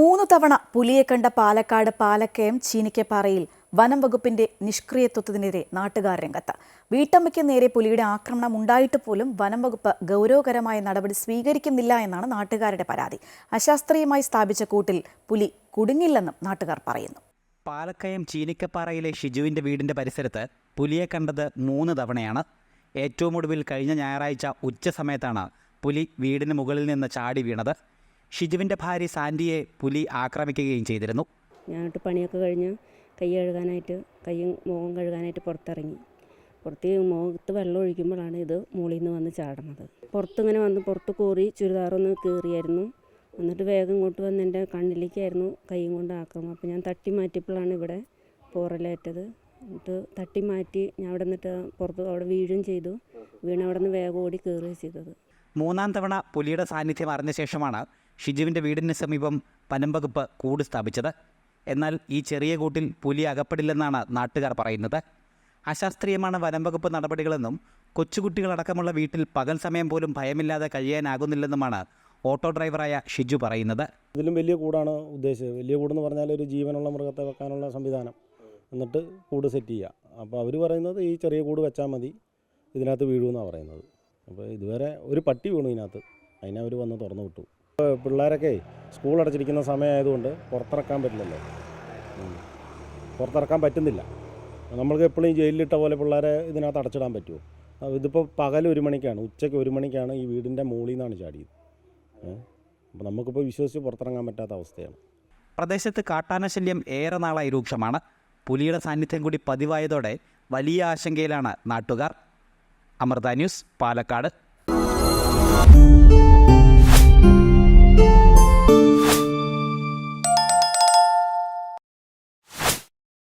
മൂന്ന് തവണ പുലിയെ കണ്ട പാലക്കാട് പാലക്കയം ചീനിക്കപ്പാറയിൽ വനം വകുപ്പിന്റെ നിഷ്ക്രിയത്വത്തിനെതിരെ നാട്ടുകാർ രംഗത്ത്. വീട്ടമ്മയ്ക്ക് നേരെ പുലിയുടെ ആക്രമണം ഉണ്ടായിട്ട് പോലും വനം വകുപ്പ് ഗൗരവകരമായ നടപടി സ്വീകരിക്കുന്നില്ല എന്നാണ് നാട്ടുകാരുടെ പരാതി. അശാസ്ത്രീയമായി സ്ഥാപിച്ച കൂട്ടിൽ പുലി കുടുങ്ങില്ലെന്നും നാട്ടുകാർ പറയുന്നു. പാലക്കയം ചീനിക്കപ്പാറയിലെ ഷിജുവിന്റെ വീടിന്റെ പരിസരത്ത് പുലിയെ കണ്ടത് മൂന്ന് തവണയാണ്. ഏറ്റവും ഒടുവിൽ കഴിഞ്ഞ ഞായറാഴ്ച ഉച്ച സമയത്താണ് പുലി വീടിന് മുകളിൽ നിന്ന് ചാടി വീണത്. ഷിജുവിന്റെ ഭാര്യ സാൻഡിയെ പുലി ആക്രമിക്കുകയും ചെയ്തിരുന്നു. ഞാനിട്ട് പണിയൊക്കെ കഴിഞ്ഞ് കൈ കഴുകാനായിട്ട് കൈയും മുഖം കഴുകാനായിട്ട് പുറത്തിറങ്ങി. പുറത്ത് മുഖത്ത് വെള്ളം ഒഴിക്കുമ്പോഴാണ് ഇത് മുകളിൽ നിന്ന് വന്ന് ചാടുന്നത്. പുറത്തിങ്ങനെ വന്ന് പുറത്ത് കോറി ചുരിദാറൊന്ന് കീറിയായിരുന്നു. എന്നിട്ട് വേഗം ഇങ്ങോട്ട് വന്ന് എന്റെ കണ്ണിലേക്കായിരുന്നു കൈയും കൊണ്ട് ആക്രമം. അപ്പോൾ ഞാൻ തട്ടി മാറ്റിയപ്പോഴാണ് ഇവിടെ പോറലേറ്റത്. എന്നിട്ട് തട്ടി മാറ്റി ഞാൻ അവിടെ നിന്നിട്ട് പുറത്ത് അവിടെ വീഴുകയും ചെയ്തു. വീണ് അവിടെ നിന്ന് വേഗം ഓടി കയറുകയും ചെയ്തത്. മൂന്നാം തവണ പുലിയുടെ സാന്നിധ്യം അറിഞ്ഞ ശേഷമാണ് ഷിജുവിന്റെ വീടിന് സമീപം പനമ്പകുപ്പ് കൂട് സ്ഥാപിച്ചത്. എന്നാൽ ഈ ചെറിയ കൂട്ടിൽ പുലി അകപ്പെടില്ലെന്നാണ് നാട്ടുകാർ പറയുന്നത്. അശാസ്ത്രീയമാണ് വനംവകുപ്പ് നടപടികളെന്നും കൊച്ചുകുട്ടികളടക്കമുള്ള വീട്ടിൽ പകൽ സമയം പോലും ഭയമില്ലാതെ കഴിയാനാകുന്നില്ലെന്നുമാണ് ഓട്ടോ ഡ്രൈവറായ ഷിജു പറയുന്നത്. ഇതിലും വലിയ കൂടാണ് ഉദ്ദേശിച്ചത്. വലിയ കൂടെന്ന് പറഞ്ഞാൽ ഒരു ജീവനുള്ള മൃഗത്തെ വെക്കാനുള്ള സംവിധാനം. എന്നിട്ട് കൂട് സെറ്റ് ചെയ്യുക. അപ്പോൾ അവർ പറയുന്നത് ഈ ചെറിയ കൂട് വെച്ചാൽ മതി ഇതിനകത്ത് വീഴുമെന്നാണ് പറയുന്നത്. അപ്പോൾ ഇതുവരെ ഒരു പട്ടി വീണു ഇതിനകത്ത്. അതിനെ അവർ വന്ന് തുറന്നു വിട്ടു. പിള്ളേരൊക്കെ സ്കൂൾ അടച്ചിരിക്കുന്ന സമയമായതുകൊണ്ട് പുറത്തിറക്കാൻ പറ്റില്ലല്ലോ. പുറത്തിറക്കാൻ പറ്റുന്നില്ല. നമ്മൾക്ക് എപ്പോഴും ജയിലിലിട്ട പോലെ പിള്ളേരെ ഇതിനകത്ത് അടച്ചിടാൻ പറ്റുമോ? ഇതിപ്പോൾ പകൽ ഒരു മണിക്കാണ് ഉച്ചയ്ക്ക് ഒരു മണിക്കാണ് ഈ വീടിന്റെ മുകളിൽ നിന്നാണ് ചാടിയത്. അപ്പോൾ നമുക്കിപ്പോൾ വിശ്വസിച്ച് പുറത്തിറങ്ങാൻ പറ്റാത്ത അവസ്ഥയാണ്. പ്രദേശത്ത് കാട്ടാനശല്യം ഏറെ നാളായി രൂക്ഷമാണ്. പുലിയുടെ സാന്നിധ്യം കൂടി പതിവായതോടെ വലിയ ആശങ്കയിലാണ് നാട്ടുകാർ. അമൃത ന്യൂസ് പാലക്കാട്.